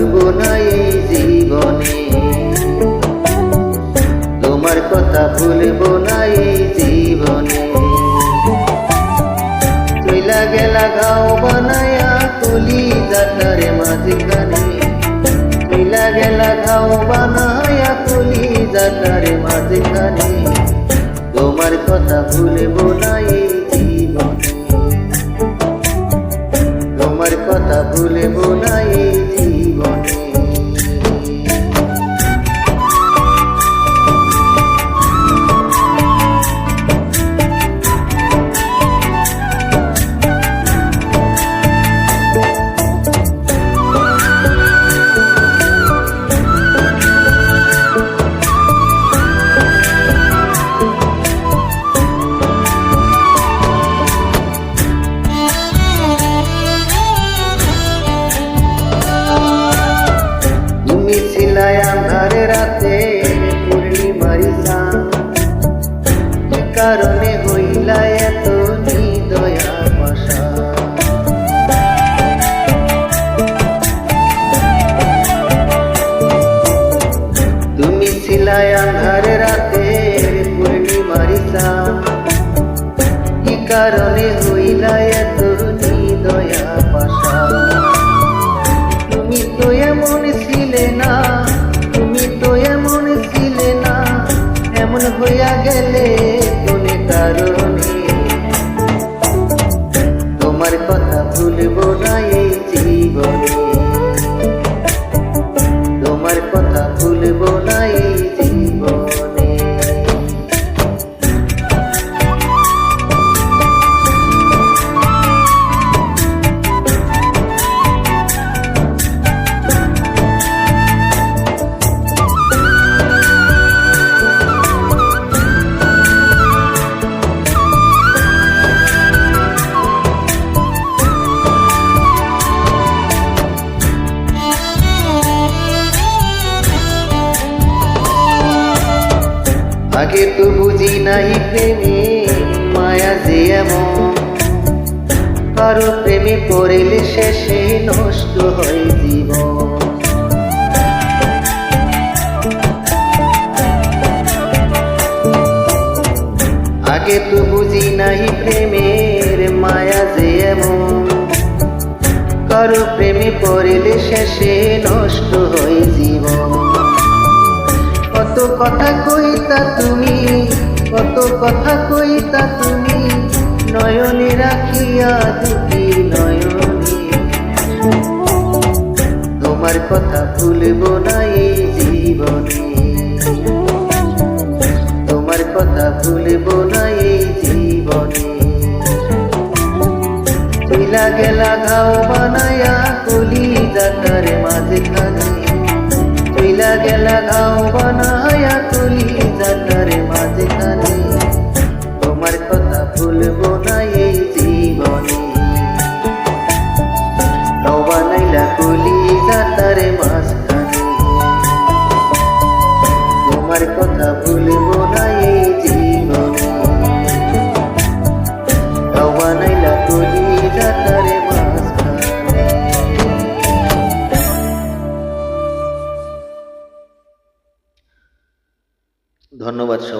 ভুলবো না এই জীবনে। তোমার কথা ভুলবো না এই জীবনে। চইলা গেলা গাও বানায়া কলি জাতারে মাঝখানে। চইলা গেলা গাও বানায়া কলি জাতারে মাঝখানে। তোমার কথা ভুলবো না এই কারণে হইলা এত নিদয়া বাসা। তুমি ছিলাই আন্ধার রাতে পূর্ণিমারিসা কি কারণে হইলা আগে তো বুঝি নাই প্রেমে, মায়া যে এমন। কারও প্রেমে পড়েলে শেষে নষ্ট হয় জীবন। আগে তো বুঝি নাই প্রেমের, মায়া যে এমন। কারও প্রেমে পড়েলে শেষে নষ্ট হয় কথা কইতা তুমি, কত কথা কইতা তুমি, নয়নে রাখিয়া দুটি নয়নে। তোমার কথা ভুলবো না এই জীবনে। তোমার কথা ভুলবো না এই জীবনে। তুইলা গেলা ঘাও বানায়া কলি জাতার মাঝখানে। তুইলা গেলা ঘাও বানায়া কথা ভুলিব না এই জীবনে। বানাইলা তুলি যাতারে ধন্যবাদ সবাই